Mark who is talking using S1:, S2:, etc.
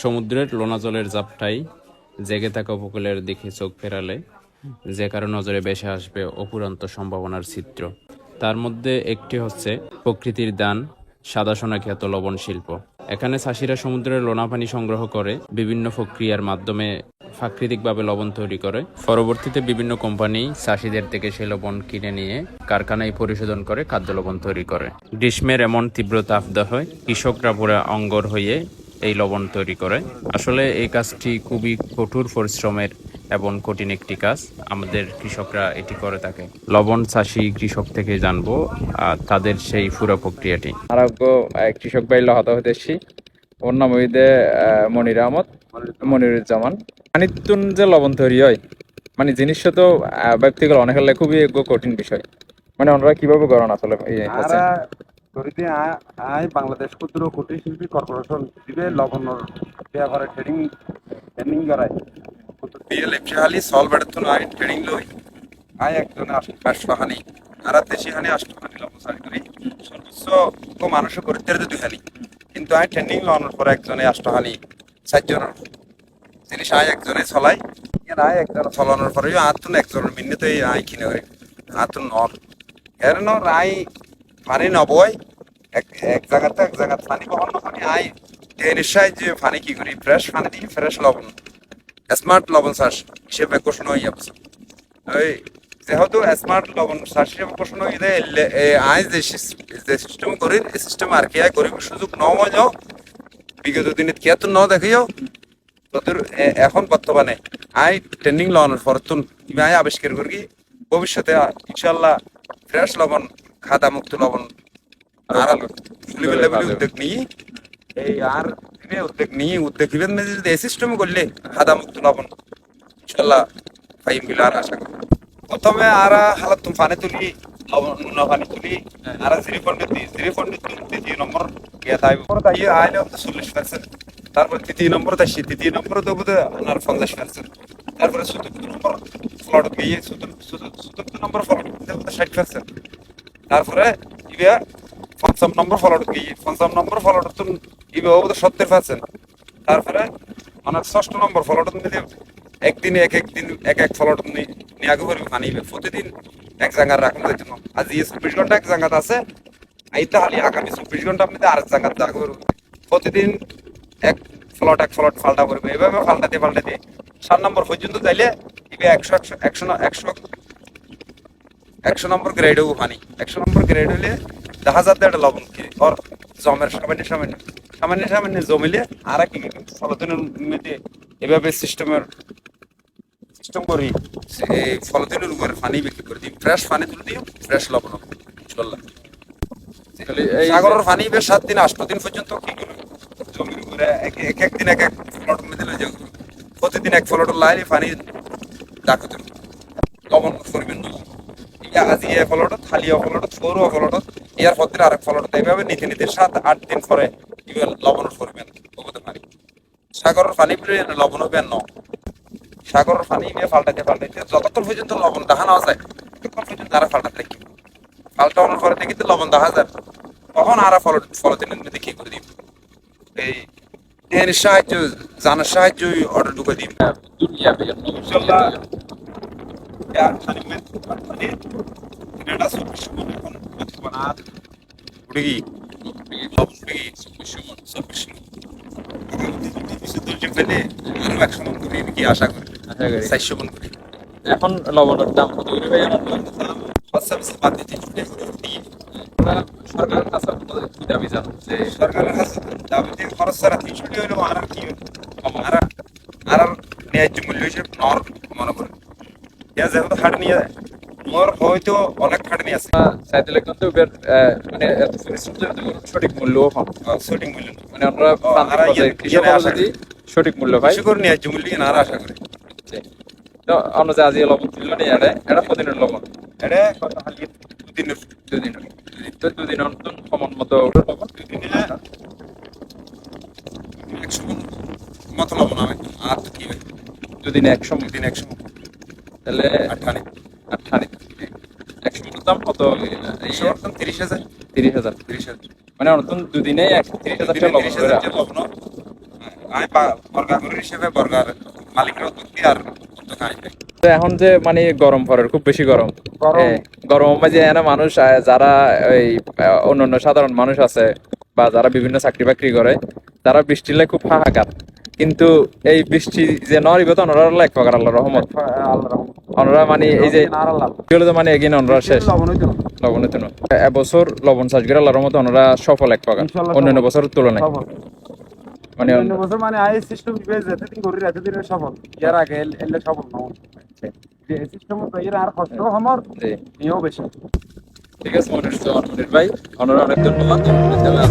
S1: সমুদ্রের লোনা জলের জাপটাই জেগে থাকা উপকূলের দিকে চোখ ফেরালে, যে কারও নজরে বেশে আসবে অপুরন্ত সম্ভাবনার চিত্র তার মধ্যে একটি হচ্ছে প্রকৃতির দান, সাদা সোনা খ্যাত লবণ শিল্প। এখানে চাষিরা সমুদ্রের লোনা পানি সংগ্রহ করে, বিভিন্ন প্রক্রিয়ার মাধ্যমে প্রাকৃতিকভাবে লবণ তৈরি করে। পরবর্তীতে বিভিন্ন কোম্পানি চাষিদের থেকে সেই লবণ কিনে নিয়ে কারখানায় পরিশোধন করে খাদ্য লবণ তৈরি করে। গ্রীষ্মের এমন তীব্র তাপদাহে কৃষকরা পুরা অঙ্গর হয়ে এই লবণ তৈরি করে। আসলে এই কাজটি খুবই কঠোর পরিশ্রমের এবং কঠিন একটি কাজ। আমাদের কৃষকরা এটি করে থাকে। লবণ চাষি কৃষক থেকে জানব আর তাদের সেই পুরো প্রক্রিয়াটি।
S2: আরোগ্য কৃষক বাইল হত হতেছি। ওর নাম হইতে মনির আহমদ মনিরুজ্জামান। পানিতুন যে লবণ তৈরি হয় মানে জিনিসটা তো ব্যক্তিগত অনেক হলে খুবই কঠিন বিষয়। মানে ওনারা কীভাবে করেন আসলে
S3: আরা আই বাংলাদেশ ক্ষুদ্র কুটির শিল্পী কর্পোরেশন দিবে লবণর ব্যাপারে ট্রেনিং ট্রেনিং করায়। বিএল এফসিহালি সল বেড়াতুন আই ট্রেনিং লই। আই একজন আষ্টহানি আর দেশি হানি আষ্টহানি লবণ সারি করি। সর্বোচ্চ মানুষ করিতে দুই হানি। কিন্তু আই ট্রেনিং লওয়ানোর পরে একজনে আষ্টহানি চারজনের জিনিস আই একজনে চলাই আই একজন চলানোর পরে আতুন একজনের মিন্নে এই আই কিনে করি আতুন নর। এর নর আই পানি নবই এক এক জায়গাতে এক জায়গাতে পানি বহন নকরি আই ট্রেনের সাহায্যে পানি কি করি ফ্রেশ পানি দিয়ে ফ্রেশ লবণ স্মার্ট লবণ চাষ হিসেবে ঘোষণা হয়ে যাচ্ছে ওই যেহেতু স্মার্ট লবণ চাষ হিসেবে ঘোষণা হয়ে আই যে যে সিস্টেম করি এই সিস্টেম আর কি গরিব সুযোগ ন যাও বিগত দিনে কে তো ন দেখিও। তোদের এখন বর্তমানে আই ট্রেনিং লওয়ানোর পর তুন আই আবিষ্কার করি ভবিষ্যতে ইনশাল্লাহ ফ্রেশ লবণ খাদা মুক্ত লবণ উদ্যোগ নিয়ে এই আর উদ্যোগ নিয়ে উদ্যোগ দিবেন যদি এই সিস্টেম করলে খাদা মুক্ত লবণ ইনশাল্লাহ পাইম আর আশা করি প্রথমে আর হালাত তুমি পানি তুলি পানি তুলি আর জিরি পন্ডিত দিই জিরি দ্বিতীয় নম্বর ইয়ে তাই তাই আইলে চল্লিশ পার্সেন্ট তারপর তৃতীয় নম্বর আসি তৃতীয় নম্বর দেবো আপনার পঞ্চাশ পার্সেন্ট তারপরে চতুর্থ নম্বর ফ্লট গিয়ে চতুর্থ চতুর্থ নম্বর ফ্লট দেবো ষাট পার্সেন্ট তারপরে ইবে পঞ্চম নম্বর ফলট গিয়ে পঞ্চম নম্বর ফলট তো ইবে হব সত্তর পার্সেন্ট তারপরে মানে ষষ্ঠ নম্বর ফলট মিলে একদিনে এক এক দিন এক এক ফলট নিয়ে আগে করবে আনিবে প্রতিদিন এক জায়গায় রাখুন যাইতে না। আজ ইয়ে চব্বিশ ঘণ্টা এক জায়গাতে আছে, আইতে হালি আগামী চব্বিশ ঘণ্টা আপনি আর এক জায়গাতে আগে করবে প্রতিদিন এক ফলট এক ফলট পাল্টা করবে এভাবে পাল্টাতে পাল্টাতে সাত নম্বর পর্যন্ত যাইলে ইবে একশো একশো একশো একশো একশো নম্বর গ্রেড হব পানি। একশো নম্বর গ্রেড হলে দেখা যাতে একটা লবণ কি ওর জমের সামান্য সামান্য সামান্য সামান্য জমিলে আর কি ফলদিনের মধ্যে এভাবে সিস্টেমের সিস্টেম করি এই ফলদিনের উপরে পানি বিক্রি করে দিই। ফ্রেশ পানি তুলে দিই ফ্রেশ লবণ হবে ইনশাল্লাহ
S2: এই
S3: সাগরের পানি বেশ সাত দিন আষ্ট দিন পর্যন্ত কি করবে? জমির উপরে এক এক এক দিন এক এক ফলট যাবে। প্রতিদিন এক ফলট লাইলে পানি ডাকতে লবণ ইয়া আজি এ ফলট থালিয়া ফলট সৌর ফলট, ইয়ার পর আরেক ফলট। এইভাবে নিতে নিতে সাত, আট দিন পরে লবণ করবেন হতে পারি সাগরের পানি লবণ হবে ন। সাগরের পানি নিয়ে পাল্টাইতে পাল্টাইতে যতক্ষণ পর্যন্ত লবণ দেখা না যায়, ততক্ষণ পর্যন্ত তারা পাল্টাতে থাকি। পাল্টানোর পরে দেখি তো লবণ দেখা যায়। তখন আর ফল ফলতিনের মধ্যে কি করে দিব এই সাহায্য, জানার সাহায্য অর্ডার ঢুকে দিব ইনশাল্লাহ ইয়া খালি মে খালি এটা সব সময় এখন বর্তমান আর উড়ে গিয়ে সব উড়ে গিয়ে সব সময় পেলে আরও একশো মন করি কি আশা করি
S2: আশা করি।
S3: চারশো মন করি
S2: এখন লবণের দাম কত করে ভাই আমার
S3: খরচা বেশি বাদ দিতে ছুটে দিয়ে
S2: সরকারের কাছে আপনাদের কি দাবি জানো যে
S3: সরকারের কাছে দাবিতে খরচ ছাড়া তিনশো টাকা হইলেও আর আর কি আর আর আর ন্যায্য মূল্য হিসেবে নর মনে করে ইয়া যেহেতু খাটনি মোর হয়তো অনেক খাটনি আছে।
S2: কিন্তু মানে এত পরিশ্রম যদি সঠিক
S3: সঠিক মূল্য
S2: মানে আমরা যদি সঠিক মূল্য পাই
S3: বেশি করে। ন্যায্য মূল্য না আর আশা করি।
S2: তো আমরা যে আজ এই লবণ তুলল নি এটা এটা কদিনের লবণ।
S3: এটা কত দুদিনের।
S2: দুদিন তো দুদিন অন্তর সমান মতো লবণ
S3: দুদিনে একশো মন মতো লবণ হবে আর কি
S2: দুদিনে একশো
S3: মন।
S2: তাহলে
S3: আঠানি
S2: আঠানি একশো মতো দাম কত
S3: একশো তিরিশ হাজার?
S2: তিরিশ হাজার।
S3: তিরিশ হাজার।
S2: মানে নতুন দুদিনে একশো তিরিশ হাজার টাকা
S3: তিরিশ আমি বর্গা হিসেবে বর্গার মালিকের উদ্যোগ আর
S2: তো এখন যে মানে গরম পড়ে খুব বেশি গরম।
S3: গরম।
S2: মাঝে এনে মানুষ যারা এই আহ, অন্যান্য সাধারণ মানুষ আছে বা যারা বিভিন্ন চাকরি বাকরি করে তারা বৃষ্টিলে খুব হাহাকার। কিন্তু এই বৃষ্টি যে নরিব তো অনরা এক প্রকার আল্লাহ রহমত।
S3: আল্লাহ
S2: অনরা মানে এই যে
S3: আল্লাহ।
S2: হলো মানে এগিন অনরা শেষ।
S3: লবণ হইতো না।
S2: এবছর লবণ চাষ করে আল্লাহর রহমত অনরা সফল এক প্রকার। অন্যান্য
S3: সফল।
S2: বছরের তুলনায়। মানে
S3: অন্য বছর মানে আই সিস্টেম সফল। ইয়ার আগে এলে সফল না। যে সিস্টেম তো এর আর কষ্ট আমার নিয়েও বেশি।
S2: ঠিক আছে মনির মনির ভাই অনরা অনেক ধন্যবাদ। আসলে